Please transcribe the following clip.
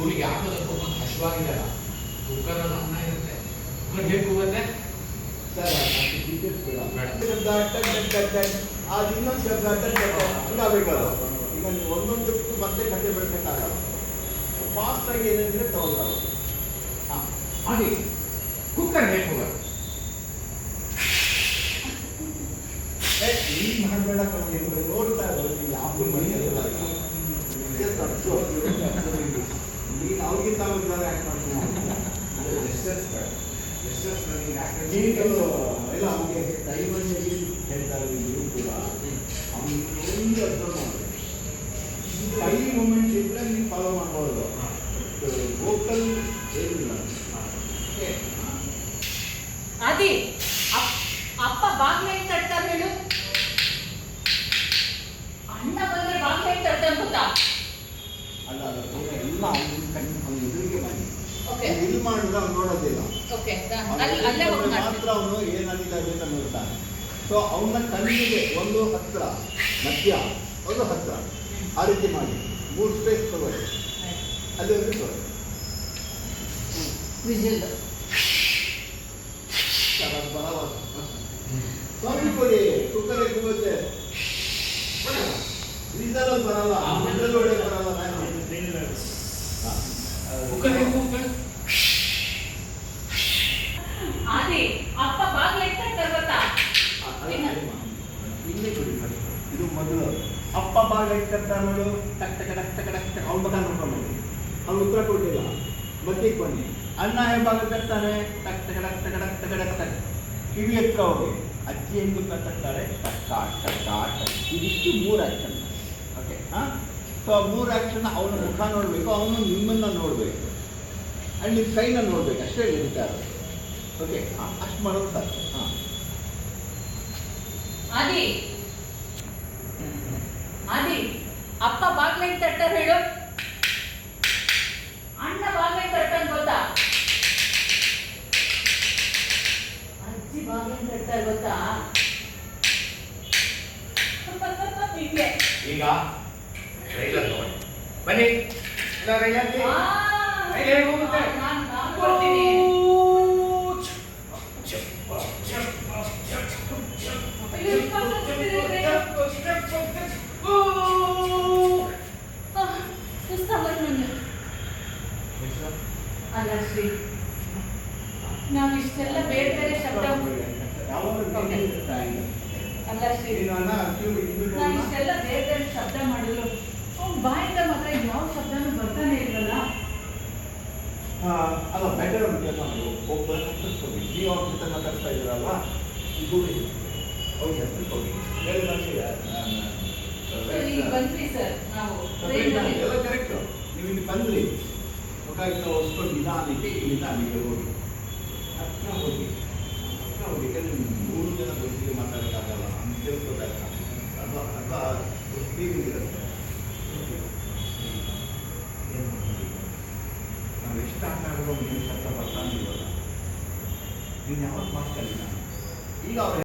ಹುಲಿ ಯಾವುದಕ್ಕೂ ಹಶ್ವಾಗಿದೆಯಲ್ಲ ಕುಕ್ಕರಲ್ಲಿ ಅನ್ನ ಇರುತ್ತೆ. ಕುಕ್ಕರ್ ಹೇಗೆ ಕೂಗುತ್ತೆ ಸರ್ ಅದು ಇನ್ನೊಂದು ಶಬ್ದ ಹಂಗಾಗಬೇಕಲ್ಲ ಈಗ ನೀವು ಒಂದೊಂದಕ್ಕೂ ಮತ್ತೆ ಕತೆ ಬೆಳೆಸೋಕ್ಕಾಗಲ್ಲ ಆಗಿ ಏನಂದ್ರೆ ತಗೊಳ್ಳಲ್ಲ ಹಾಂ. ಮಾಡಿ ಕುಕ್ಕರ್ ಹೇಗೆ ಹೋಗೋದು ಈಗ ಮಾಡಬೇಡ ಕಣಿ ನೋಡ್ತಾ ಇರೋದು ಯಾವ ಮನೆಯಲ್ಲ ಅವ್ರಿಗೆ ತಾವು ಇದ್ದಾರೆ ಆ್ಯಕ್ಟ್ ಮಾಡ್ಕೊಂಡು ಜಸ್ಟರ್ಸ್ಗಳು ಇಲ್ಲ ಅವನಿಗೆ ಟೈಮಲ್ಲಿ ಹೇಳ್ತಾ ಇದ್ದೀವಿ ಕೂಡ ಅವನಿಗೆ ಒಂದು ಅಬ್ಸರ್ವ್ ಮಾಡಿದೆ ಟೈಮ್ ಮೂಮೆಂಟ್ ಇದ್ದರೆ ನೀವು ಫಾಲೋ ಮಾಡ್ಬೋದು. ಲೋಕಲ್ ಏನಿಲ್ಲ. ಮಾಡಿದ್ರೆ ಅವ್ನು ನೋಡೋದಿಲ್ಲ. ಮಾತ್ರ ಅವನು ಏನಾಗಿದೆ ಅಂತ ನೋಡ್ತಾನೆ. ಸೊ ಅವನ ಕಣ್ಣಿಗೆ ಒಂದು ಹತ್ರ ಮಧ್ಯ ಒಂದು ಹತ್ರ ಆ ರೀತಿ ಮಾಡಿ. ಮೂರು ಸ್ಪೇಸ್ ತಗೊಳ್ಳಿ. ಅಲ್ಲಿ ಒಂದು ತಗೊಳ್ಳಿ. ವಿಜಿಲ್ ಸ್ವಾಮಿ ಕೊಡಿ. ಕುಕ್ಕರ್ ಕೂಗುತ್ತೆ ಇದರಲ್ಲಿ ಬರಲ್ಲ ಇದ್ರಲ್ಲಿ ಒಳಗೆ ಬರಲ್ಲ ನಾನು ಹಾ. ಕುಕ್ಕರ್ ಹೇಗೆ ಕೂಗುತ್ತೆ ಆದಿ ಅಪ್ಪ ಬಾಗ್ಲ ಹೆಂಗ್ ತಟ್ತಾರೆ ಗೊತ್ತಾ ಇಲ್ಲೇ ಕೊಡಿ first. ಇದು ಮೊದಲು ಅಪ್ಪ ಬಾಗ ಇಟ್ಟ ನೋಡು ಟಕ್ ಟಕ್ ಟಕ್ ಟಕ್ ಟಕ್ ಟಕ್ ಅವ್ನ ಮಗ ನೋಡ್ಕೊಂಡು ಅವ್ನು ಉತ್ತರ ಕೊಟ್ಟಿಲ್ಲ ಮಧ್ಯಕ್ಕೆ ಬನ್ನಿ ಅಣ್ಣ ಹೆಬ್ಬಾಗ ತರ್ತಾನೆ ಟಕ್ ಟಕ್ ಟಕ್ ಟಕ್ ಟಕ್ ಟಕ್ ಟಕ್ ಟಕ್ ಕಿವಿ ಹತ್ರ ಹೋಗಿ ಅಜ್ಜಿ ಎಂದು ತರ್ತಾರೆ ಟಕ್ ಟಕ್ ಟಕ್ ಇದಿಷ್ಟು ಮೂರು ಆ್ಯಕ್ಷನ್ ಓಕೆ ಹಾಂ ಸೊ ಆ ಮೂರು ಆ್ಯಕ್ಷನ್ ಅವನ ಮುಖ ನೋಡಬೇಕು ಅವನು ನಿಮ್ಮನ್ನು ನೋಡಬೇಕು ಆ್ಯಂಡ್ ನಿಮ್ಮ ಕೈನ ನೋಡ್ಬೇಕು ಅಷ್ಟೇ ಇರೋದು ಓಕೆ ಹಾಂ ಅಷ್ಟು ಮಾಡೋದು ಸಾಕು ಹಾಂ ಆದಿ ಕಟ್ತಾರೆ ಹೇಳು. ಅಣ್ಣ ಬಾಗಿಲು ಕಟ್ಟ ಗೊತ್ತಾ? ಅಜ್ಜಿ ಬಾಗಿಲು ಕಟ್ತಾರೆ ಗೊತ್ತಾ? ಹಿಂಗೆ. ಈಗ ರೈಲರ್ ನೋಡಿ. ಬನ್ನಿ. ರೈಲರ್ ರೈಲರ್ ಹೋಗುತ್ತೆ ನಾನು ಬರ್ತೀನಿ ನಾವು ಇಷ್ಟೆಲ್ಲ ಬೇರೆ ಬೇರೆ ಶಬ್ದ ಅಲ್ಲ ಶ್ರೀ. ನಾವು ಇಷ್ಟೆಲ್ಲ ಬೇರೆ ಬೇರೆ ಶಬ್ದ ಮಾಡಿದ್ರು ಅವ್ನ್ ಬಾಯಿಂದ ಮಾತ್ರ ಯಾವ ಶಬ್ದನೂ ಬರ್ತಾನೆ ಇರಲ್ಲ ಅಲ್ಲ ಬೆಟರ್ ಅಂತ ಮಾಡಿ ಒಬ್ಬ ಹತ್ತಿಸ್ಕೊಳ್ಳಿ ನೀವು ಅವ್ರ ಜೊತೆ ಮಾತಾಡ್ತಾ ಇದ್ದೀರಲ್ಲ ದೂರಿ ಹೋಗಿ ಹತ್ತಿಸ್ಕೊಳ್ಳಿ ಬೇರೆ ಸರ್, ಈಗ ಬಂದ್ವಿ ಸರ್ ನಾವು. ಎಲ್ಲ ಕರೆಕ್ಟ್ ನೀವು ಇಲ್ಲಿ ಬಂದ್ರಿ. ಮುಖ ಇತ್ತ ಹೊಸ್ಕೊಂಡು ನಿಧಾನಕ್ಕೆ ಇಲ್ಲಿಂದ ಅಲ್ಲಿಗೆ ಹೋಗಿ. ಹತ್ತಿರ ಹೋಗಿ ಹತ್ತಿರ ಹೋಗಿ ಯಾಕಂದರೆ ಮೂರು ಜನ ಒಟ್ಟಿಗೆ ಮಾತಾಡೋಕ್ಕಾಗಲ್ಲ ಅಂತ ತಿಳ್ಕೊಬೇಕಾಗಲ್ಲ ಅಥವಾ ಅಥವಾ ಫೀಲಿಂಗ್ ಇರುತ್ತೆ ನಾವು ಎಷ್ಟು ಆಟ ಆಡೋದು ಒಂದು ನಿಮಿಷ ಹತ್ರ ಬರ್ತಾನೆ ಇವಾಗ ನೀನು ಈಗ ಅವ್ರು